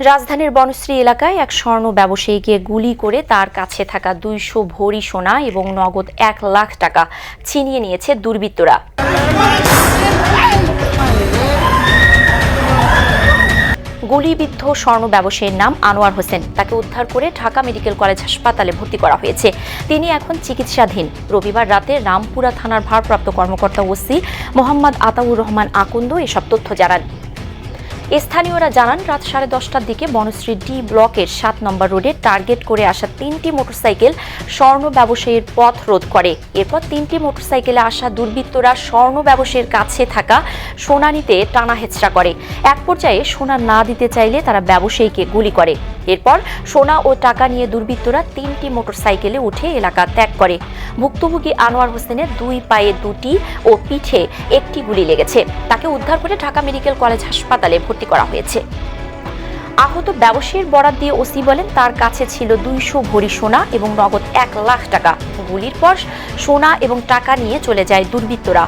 রাজধানীর বনশ্রী এলাকায় এক স্বর্ণ ব্যবসায়ীকে গুলি করে তার কাছে থাকা দুইশো ভরি সোনা এবং নগদ এক লাখ টাকা ছিনিয়ে নিয়েছে দুর্বৃত্তরা। গুলিবিদ্ধ স্বর্ণ ব্যবসায়ীর নাম আনোয়ার হোসেন। তাকে উদ্ধার করে ঢাকা মেডিকেল কলেজ হাসপাতালে ভর্তি করা হয়েছে। তিনি এখন চিকিৎসাধীন। রবিবার রাতে রামপুরা থানার ভারপ্রাপ্ত কর্মকর্তা ওসি মোহাম্মদ আতাউর রহমান আকন্দ এসব তথ্য জানান। স্থানীয়রা জানান, রাত সাড়ে দশটার দিকে বনশ্রী ডি ব্লকের সাত নম্বর রোডে টার্গেট করে আসা তিনটি মোটরসাইকেল স্বর্ণ ব্যবসায়ীর পথ রোধ করে। এরপর তিনটি মোটরসাইকেলে আসা দুর্বৃত্তরা স্বর্ণ ব্যবসায়ীর কাছে থাকা সোনা নিতে টানা হেচড়া করে। এক পর্যায়ে সোনা না দিতে চাইলে তারা ব্যবসায়ীকে গুলি করে। এরপর সোনা ও টাকা নিয়ে দুর্বৃত্তরা তিনটি মোটরসাইকেলে উঠে এলাকা ত্যাগ করে। ভুক্তভোগী আনোয়ার হোসেনের দুই পায়ে দুটি ও পিঠে একটি গুলি লেগেছে। তাকে উদ্ধার করে ঢাকা মেডিকেল কলেজ হাসপাতালে ভর্তি করা হয়েছে। আহত ব্যবসায়ীর বরাদ দিয়ে ওসি বলেন, তার কাছে ছিল দুইশো ভরি সোনা এবং নগদ এক লাখ টাকা। গুলির পর সোনা এবং টাকা নিয়ে চলে যায় দুর্বৃত্তরা।